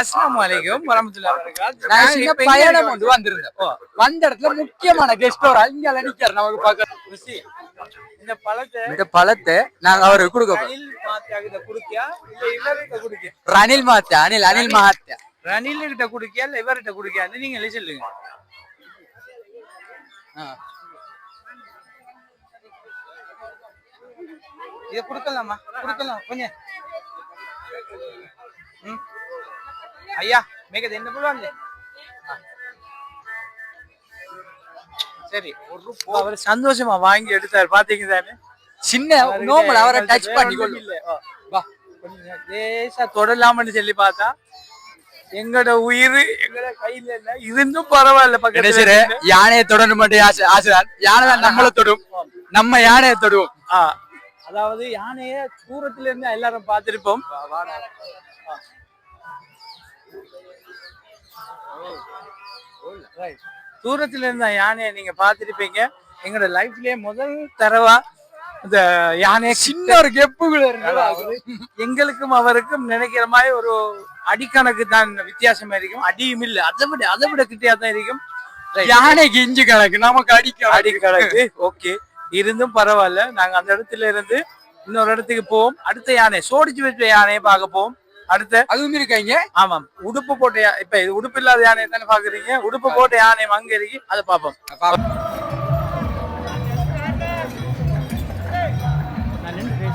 அஸ்லாம் வலைக்கும் வரமத்துல்லா வரகாத் நான் சின்ன பயணம் கொண்டு வந்திருந்தேன். வந்த இடத்துல முக்கியமான கெஸ்ட் ஒரு ஆள் இங்க நிக்காரு நமக்கு பார்க்க இந்த பழத்தை இந்த பழத்தை நாங்க அவருக்கு கொடுக்க போறோம். ரணில் மாத்தா அனில் அனில் மகாத்யா ரணில் கிட்ட குடுக்கியா? இல்ல இவர்கிட்ட குடுக்கியா? நீங்க சொல்லுங்க. இத குடுக்கலாமா? குடுக்கலாம். கொஞ்சம். ஐயா மிகது என்ன பண்ணுவாங்க சரி ஒரு அவர் சந்தோஷமா வாங்கி எடுத்தாரு பாத்தீங்க தானே சின்ன நோமல் அவரை டச் பண்ணி லேசா தொடலாம்னு சொல்லி பார்த்தா எங்கட உயிர் எங்கட கையில இல்ல இருந்தும் பரவாயில்ல பக்கத்துல. யானையை தொடணும் மட்டும் ஆசை ஆசைதான் யானை நம்மள தொடும் நம்ம யானையை தொடுவோம் அதாவது யானைய தூரத்துல இருந்து எல்லாரும் பார்த்திருப்போம். தூரத்துல இருந்த யானையை நீங்க பார்த்திருப்பீங்க. எங்களோட லைஃப்லயே முதல் தரவா இந்த யானையை சின்ன ஒரு கெப்புகள் எங்களுக்கும் அவருக்கும் நினைக்கிற மாதிரி ஒரு அடிக்கணக்கு தான் வித்தியாசமா இருக்கும். அடியும் இல்ல. அதை விட அதை விட கிட்டியா தான் இருக்கும். யானைக்கு இஞ்சி கணக்கு நமக்கு அடிக்க அடி கணக்கு. ஓகே இருந்தும் பரவாயில்ல. நாங்க அந்த இடத்துல இருந்து இன்னொரு இடத்துக்கு போவோம். அடுத்த யானை சோடிச்சு வச்ச யானையை பார்க்க போவோம். அடுத்த அதுவும் இருக்காங்க. ஆமாம். உடுப்பு போட்ட இப்ப இது உடுப்பு இல்லாத யானையை தானே பாக்குறீங்க உடுப்பு போட்ட யானை அங்க இருக்கு. அதை பார்ப்போம். நான் நின்று